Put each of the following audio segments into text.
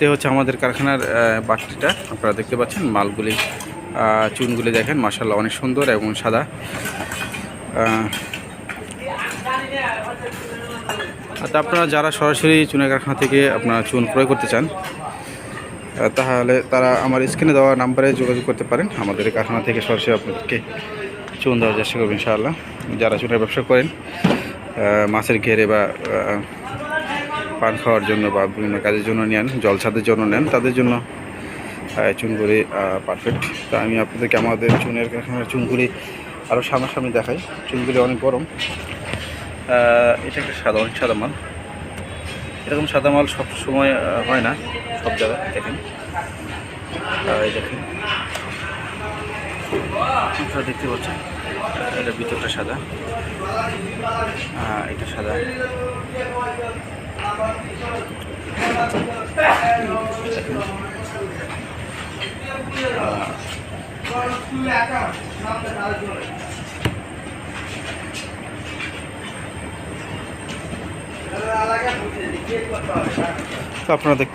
তে হচ্ছে আমাদের কারখানার বাটিটা আপনারা দেখতে পাচ্ছেন, মালগুলি চুনগুলি দেখেন মাসাল্লাহ অনেক সুন্দর এবং সাদা। তা আপনারা যারা সরাসরি চুনের কারখানা থেকে আপনারা চুন ক্রয় করতে চান তাহলে তারা আমার স্ক্রিনে দেওয়া নাম্বারে যোগাযোগ করতে পারেন। আমাদের কারখানা থেকে সরাসরি আপনাদেরকে চুন দেওয়ার চেষ্টা করবেন ইনশাআল্লাহ। যারা চুনের ব্যবসা করেন মাছের ঘেরে বা পান খাওয়ার জন্য বা বিভিন্ন কাজের জন্য নেন জলছাদের জন্য নেন তাদের জন্য আহ, চুনগুলি পারফেক্ট তা আমি আপনাদেরকে আমাদের চুনের কারখানার চুনগুলি আরও সামনাসামনি দেখাই। চুনগুলি অনেক গরম। এটা একটা সাদা অনেক সাদা মাল। এরকম সাদা মাল সব সময় হয় না সব জায়গায় দেখেন। দেখেন। দেখতে পাচ্ছেন এটা ভিতরটা সাদা। এটা সাদা। দেখ-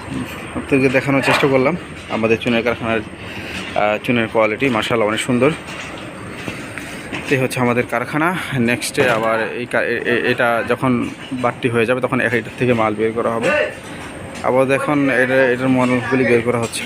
আপনাদেরকে দেখানোর চেষ্টা করলাম। আমাদের চুনের কারখানার চুনের কোয়ালিটি মার্শাল অনেক সুন্দর। এই হচ্ছে আমাদের কারখানা। নেক্সটে আবার এই এটা যখন বাটটি হয়ে যাবে, তখন এক থেকে মাল বের করা হবে। আবার দেখুন, এটা এটার মডেলগুলি বের করা হচ্ছে।